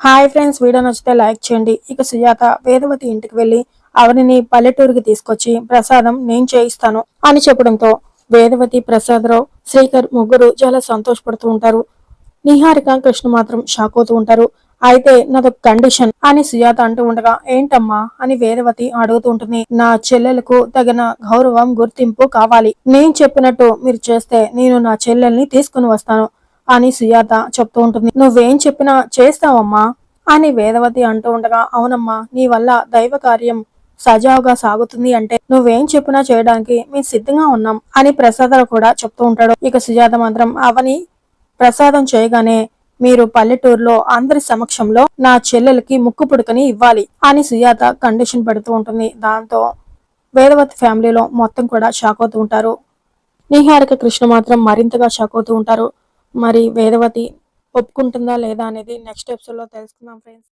Hi friends video నచ్చితే like చేయండి. ఇక సుజాత వేదవతి ఇంటికి వెళ్ళి అవనిని పల్లెటూరుకి తీసుకొచ్చి ప్రసాదం నేను చేయిస్తాను అని చెప్పడంతో వేదవతి ప్రసాదరావు శ్రీకర్ ముగ్గురు చాలా సంతోషపడుతూ ఉంటారు. నిహారిక కృష్ణ మాత్రం షాక్ అవుతూ ఉంటారు. అయితే నాదొక కండిషన్ అని సుజాత అంటూ ఉండగా ఏంటమ్మా అని వేదవతి అడుగుతూ ఉంటుంది. నా చెల్లెలకు తగిన గౌరవం గుర్తింపు కావాలి. నేను చెప్పినట్టు మీరు చేస్తే నేను నా చెల్లెల్ని తీసుకుని వస్తాను. అని సుజాత చెప్తూ ఉంటుంది. నువ్వేం చెప్పినా చేస్తావమ్మా అని వేదవతి అంటూ ఉండగా అవునమ్మా నీ వల్ల దైవ కార్యం సజావుగా సాగుతుంది అంటే నువ్వేం చెప్పినా చేయడానికి మేము సిద్ధంగా ఉన్నాం అని ప్రసాదాలు కూడా చెప్తూ ఉంటాడు. ఇక సుజాత మాత్రం అవని ప్రసాదం చేయగానే మీరు పల్లెటూరులో అందరి సమక్షంలో నా చెల్లెలకి ముక్కు పుడకని ఇవ్వాలి అని సుజాత కండిషన్ పెడుతూ ఉంటుంది. దాంతో వేదవతి ఫ్యామిలీలో మొత్తం కూడా షాక్ అవుతూ ఉంటారు. నిహారిక కృష్ణ మాత్రం మరింతగా షాక్ అవుతూ ఉంటారు. మరి వేదవతి ఒప్పుకుంటుందా లేదా అనేది నెక్స్ట్ ఎపిసోడ్లో తెలుసుకుందాం ఫ్రెండ్స్